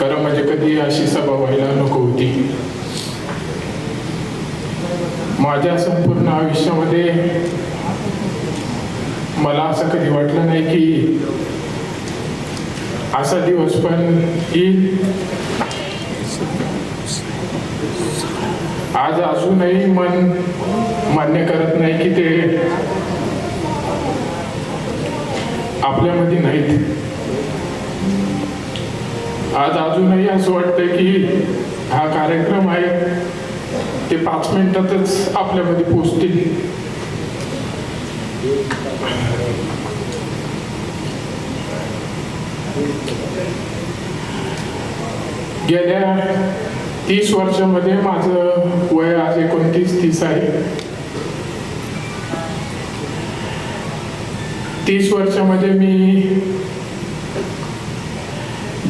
खरं म्हणजे कधी अशी सभा व्हायला नको होती. माझ्या संपूर्ण आयुष्यामध्ये मला असं कधी वाटलं नाही की असा दिवस पण येईल. आज अजूनही मन मान्य करत नाही की ते आपल्यामध्ये नाहीत. आज अजूनही असं वाटतंय की हा कार्यक्रम आहे ते पाच मिनिटातच आपल्यामध्ये पोचतील गेल्या तीस वर्षामध्ये माझं वय आज एकोणतीस तीस आहे. तीस वर्षामध्ये मी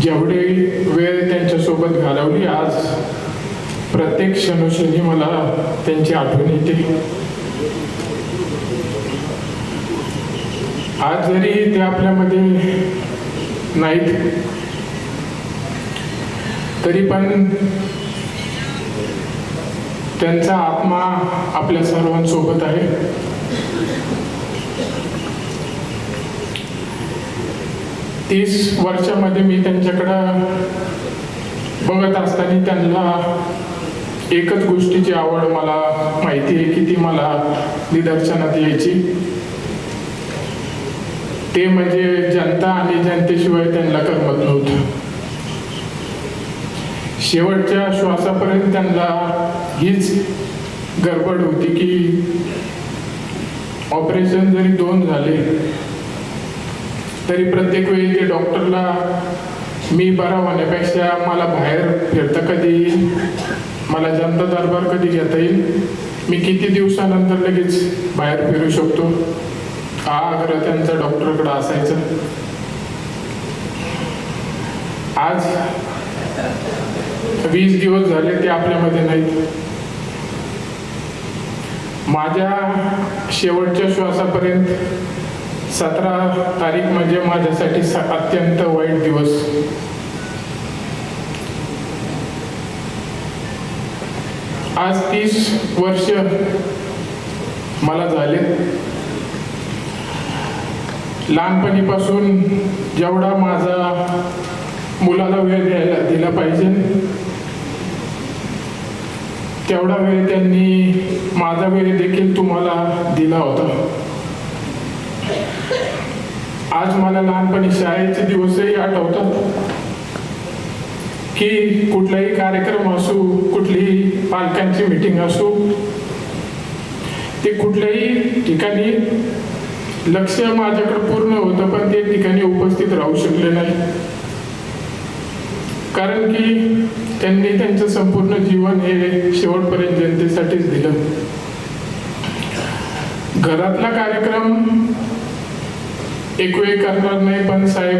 जेवढे वेळ त्यांच्यासोबत घालवली आज प्रत्येक क्षणोक्षणी मला त्यांची आठवण येते. आज जरी ते आपल्यामध्ये नाहीत तरी पण त्यांचा आत्मा आपल्या सर्वांसोबत आहे. तीस वर्षामध्ये मी त्यांच्याकडं बघत असताना त्यांना एकच गोष्टीची आवड मला माहिती आहे की ती मला निदर्शनात यायची. ते म्हणजे जनता आणि जनतेशिवाय त्यांना करमत नव्हतं. शेवटच्या श्वासापर्यंत त्यांना हीच गडबड होती की ऑपरेशन जरी दोन झाले तरी प्रत्येक वेळी ते डॉक्टरला मी बरा होण्यापेक्षा मला बाहेर फिरता कधी येईल? मला जनता दरबार कधी घेता येईल? मी किती दिवसानंतर लगेच बाहेर फिरू शकतो? हा आग्रह त्यांचा डॉक्टरकडं असायचा? आज वीस दिवस झाले ते आपल्यामध्ये नाहीत. माझ्या शेवटच्या श्वासापर्यंत सतरा तारीख म्हणजे माझ्यासाठी अत्यंत वाईट दिवस. आज तीस वर्ष मला झाले. लहानपणीपासून जेवढा माझा मुलाला वेळ द्यायला दिला पाहिजे तेवढा वेळ त्यांनी माझा वेळ देखील तुम्हाला दिला होता. आज मला लहानपणी शाळेचे दिवसही आठवतात की कुठलाही कार्यक्रम असू कुठलीही पालकांची मीटिंग असू ते कुठल्याही ठिकाणी लक्ष माझ्याकडे पूर्ण होतं पण ते ठिकाणी उपस्थित राहू शकले नाही. कारण की त्यांनी त्यांचं संपूर्ण जीवन हे शेवटपर्यंत जनतेसाठीच दिलं. घरातला कार्यक्रम एक करणार नाही पण साहेब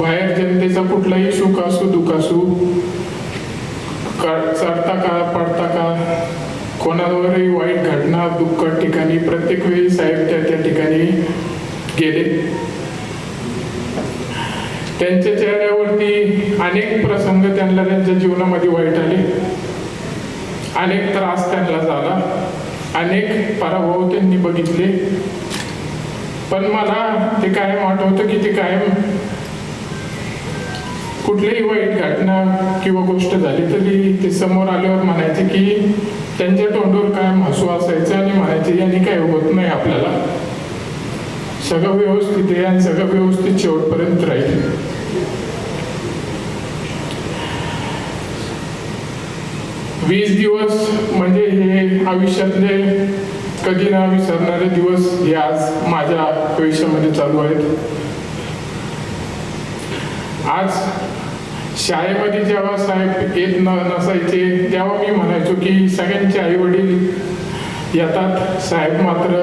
बाहेर जनतेचा कुठलाही सुख असू दुःख असू चढता का पडता का कोणावरही वाईट घटना दुःख ठिकाणी प्रत्येक वेळी साहेब त्या त्या ठिकाणी गेले. त्यांच्या चेहऱ्यावरती अनेक प्रसंग त्यांना त्यांच्या जीवनामध्ये वाईट आले. अनेक त्रास त्यांना झाला. अनेक पराभव त्यांनी बघितले. पण मला ते कायम आठवतं की ते कायम कुठलीही वाईट घटना किंवा गोष्ट झाली तरी ते समोर आल्यावर म्हणायचे की त्यांच्या तोंडावर कायम हसू असायचं आणि म्हणायचे यांनी काय होत नाही आपल्याला. सगळं व्यवस्थित आहे आणि सगळं व्यवस्थित शेवटपर्यंत राहील. वीस दिवस म्हणजे हे आयुष्यातले कधी ना विसरणारे दिवस हे आज माझ्या आयुष्यामध्ये चालू आहेत. आज शाळेमध्ये जेव्हा साहेब येत न नसायचे तेव्हा मी म्हणायचो की सगळ्यांचे आई वडील येतात. साहेब मात्र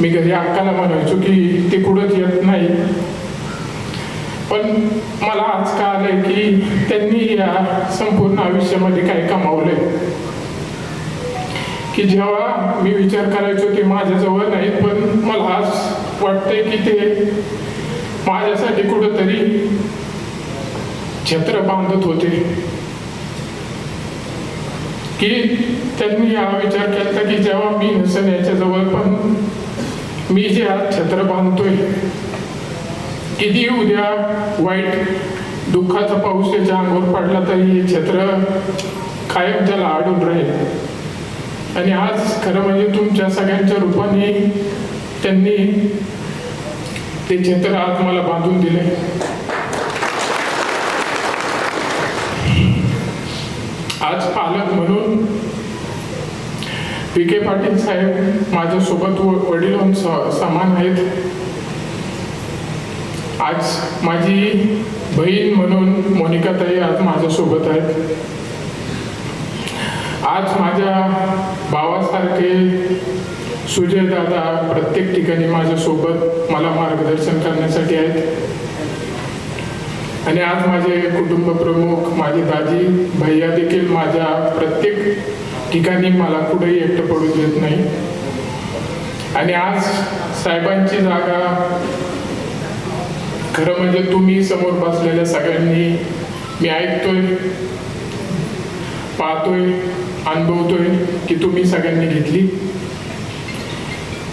मी घरी अक्काला म्हणायचो की ते कुठंच येत नाही. पण मला आज का आलंय की त्यांनी या संपूर्ण आयुष्यामध्ये काय कमावलंय. की जेव्हा मी विचार करायचो ते माझ्याजवळ नाहीत पण मला आज वाटते की ते माझ्यासाठी कुठंतरी छत्र बांधत होते. की त्यांनी हा विचार केला की जेव्हा मी नसेन याच्याजवळ पण मी जे आज छत्र बांधतोय किती उद्या वाईट दुःखाचा पाऊस त्याच्या अंगावर पडला तरी हे छत्र कायम त्याला आडून राहील. आणि आज खरं म्हणजे तुमच्या सगळ्यांच्या रूपाने त्यांनी ते छत्र आज मला बांधून दिले. आज पालक म्हणून पी के पाटील साहेब माझ्यासोबत व- वडील समान आहेत. आज माझी बहीण म्हणून मोनिकाताई आज माझ्यासोबत आहेत. आज माझ्या भावासारखे सुजय दादा प्रत्येक ठिकाणी माझ्यासोबत मला मार्गदर्शन करण्यासाठी आहेत. आणि आज माझे कुटुंब प्रमुख माझी दाजी भैया देखील माझ्या प्रत्येक ठिकाणी मला कुठेही एकटं पडू देत नाही. आणि आज साहेबांची जागा खरं म्हणजे तुम्ही समोर बसलेल्या सगळ्यांनी मी ऐकतोय पाहतोय. अनुभवतोय की तुम्ही सगळ्यांनी घेतली.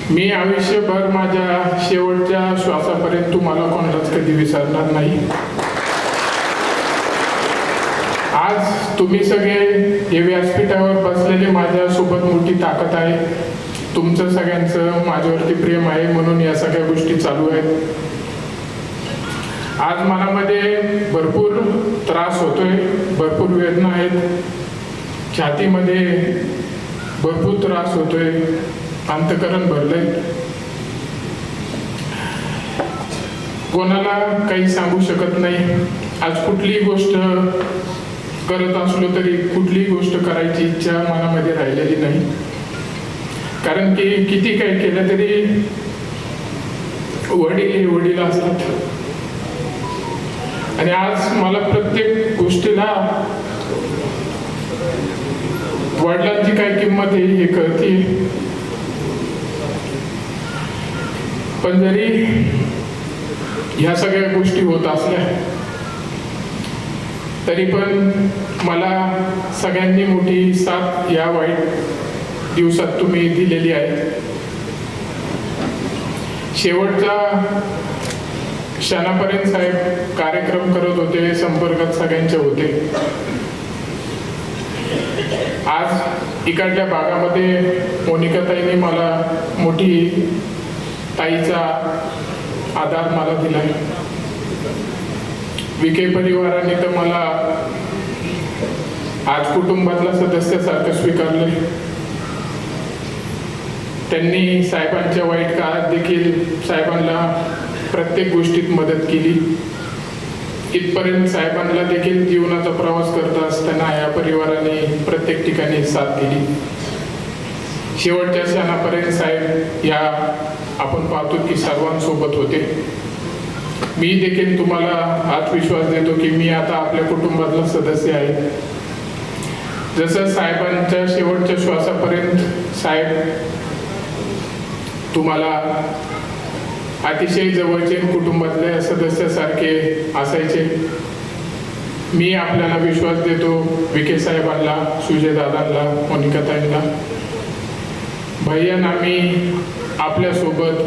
मी आयुष्यभर माझ्या शेवटच्या श्वासापर्यंत तुम्हाला कोणालाच कधी विसरणार नाही. आज तुम्ही सगळे हे व्यासपीठावर बसलेले माझ्यासोबत मोठी ताकद आहे. तुमचं सगळ्यांचं माझ्यावरती प्रेम आहे म्हणून या सगळ्या गोष्टी चालू आहेत. आज मनामध्ये भरपूर त्रास होतोय भरपूर वेदना आहेत. छातीमध्ये भरपूर त्रास होतोय अंतकरण भरलंय. कोणाला काही सांगू शकत नाही. आज कुठलीही गोष्ट करत असलो तरी कुठलीही गोष्ट करायची इच्छा मनामध्ये राहिलेली नाही. कारण की किती काही केलं तरी वडील हे वडील असतात. आणि आज मला प्रत्येक गोष्टीला वडिलांची काय किंमत आहे हे कळते पण जरी ह्या सगळ्या गोष्टी होत असल्या तरी पण मला सगळ्यांनी मोठी साथ या वाईट दिवसात तुम्ही दिलेली आहे. शेवटचा क्षणापर्यंत साहेब कार्यक्रम करत होते संपर्कात सगळ्यांचे होते. आज इकडच्या भागामध्ये मोनिकाताईने मला मोठी ताईचा आधार मला दिला. विखे परिवाराने तर मला आज कुटुंबातला सदस्यासारखं स्वीकारले त्यांनी साहेबांच्या वाईट काळात देखील साहेबांना प्रत्येक गोष्टीत मदत केली. इथपर्यंत साहेबांना देखील जीवनाचा प्रवास करत असताना या परिवाराने प्रत्येक ठिकाणी साथ दिली. शेवटच्या क्षणापर्यंत साहेब या आपण पाहतो की सर्वांसोबत होते. मी देखील तुम्हाला हाच विश्वास देतो की मी आता आपल्या कुटुंबातला सदस्य आहे. जसं साहेबांच्या शेवटच्या श्वासापर्यंत साहेब तुम्हाला अतिशय जवळचे कुटुंबातल्या सदस्यासारखे असायचे. मी आपल्याला विश्वास देतो विखे साहेबांना सुजयदादांना मोनिकाताईंना भैयाना मी आपल्यासोबत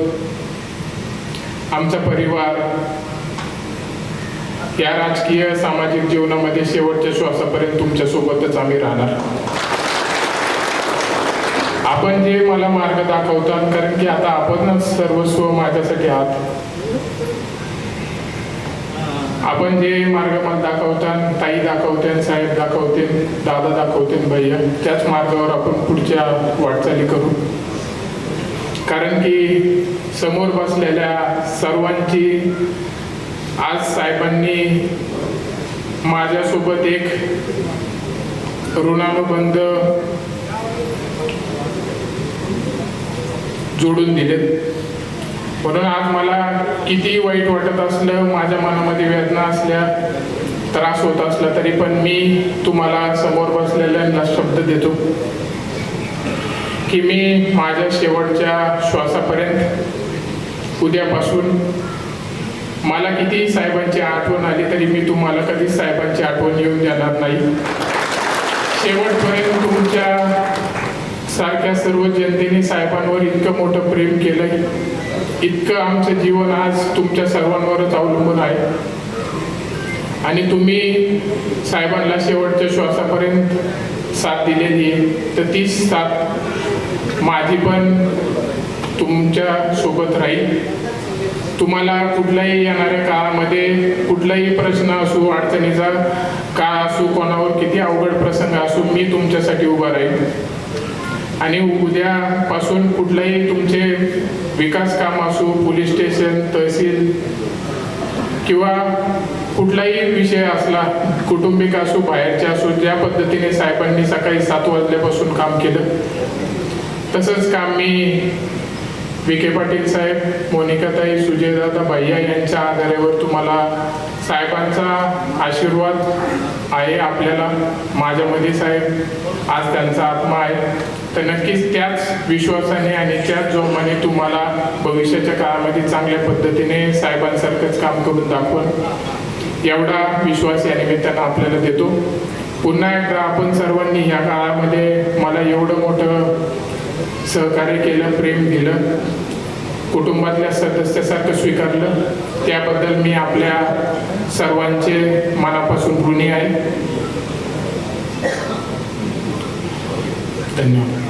आमचा परिवार या राजकीय सामाजिक जीवनामध्ये शेवटच्या श्वासापर्यंत तुमच्यासोबतच आम्ही राहणार. आपण जे मला मार्ग दाखवतात कारण की आता आपणच सर्वस्व माझ्यासाठी आहात. आपण जे मार्ग मला दाखवतात ताई दाखवते साहेब दाखवते दादा दाखवते भैया त्याच मार्गावर आपण पुढच्या वाटचाली करू. कारण की समोर बसलेल्या सर्वांची आज साहेबांनी माझ्यासोबत एक ऋणानुबंध जोडून दिलेत. म्हणून आज मला किती वाईट वाटत असलं माझ्या मनामध्ये वेदना असल्या त्रास होत असला तरी पण मी तुम्हाला समोर बसलेल्यांना शब्द देतो. की मी माझ्या शेवटच्या श्वासापर्यंत उद्यापासून मला किती साहेबांची आठवण आली तरी मी तुम्हाला कधीच साहेबांची आठवण येऊन देणार नाही. शेवटपर्यंत तुमच्या सारख्या सर्व जनतेने साहेबांवर इतकं मोठं प्रेम केलंय. इतकं आमचं जीवन आज तुमच्या सर्वांवरच अवलंबून आहे. आणि तुम्ही साहेबांना शेवटच्या श्वासापर्यंत साथ दिलेली आहे. तर तीच साथ माझी पण तुमच्यासोबत राहील. तुम्हाला कुठल्याही येणाऱ्या काळामध्ये कुठलाही प्रश्न असू अडचणीचा काळ असू कोणावर किती अवघड प्रसंग असू मी तुमच्यासाठी उभा राहील. आणि उद्यापासून कुठलाही तुमचे विकास काम असू पोलीस स्टेशन तहसील किंवा कुठलाही विषय असला कुटुंबिक असू बाहेरचे असू ज्या पद्धतीने साहेबांनी सकाळी सात वाजल्यापासून काम केलं तसंच काम मी विखे पाटील साहेब मोनिकाताई सुजयदादा भैया यांच्या आधारेवर तुम्हाला साहेबांचा आशीर्वाद आहे आपल्याला माझ्यामध्ये साहेब. आज त्यांचा आत्मा आहे. तर नक्कीच त्याच विश्वासाने आणि त्याच जोमाने तुम्हाला भविष्याच्या काळामध्ये चांगल्या पद्धतीने साहेबांसारखंच काम करून दाखवून एवढा विश्वास या निमित्तानं आपल्याला देतो. पुन्हा एकदा आपण सर्वांनी ह्या काळामध्ये मला एवढं मोठं सहकार्य केलं प्रेम दिलं कुटुंबातल्या सदस्यासारखं स्वीकारलं त्याबद्दल मी आपल्या सर्वांचे मनापासून ऋणी आहे. ಧನ್ಯವಾದಗಳು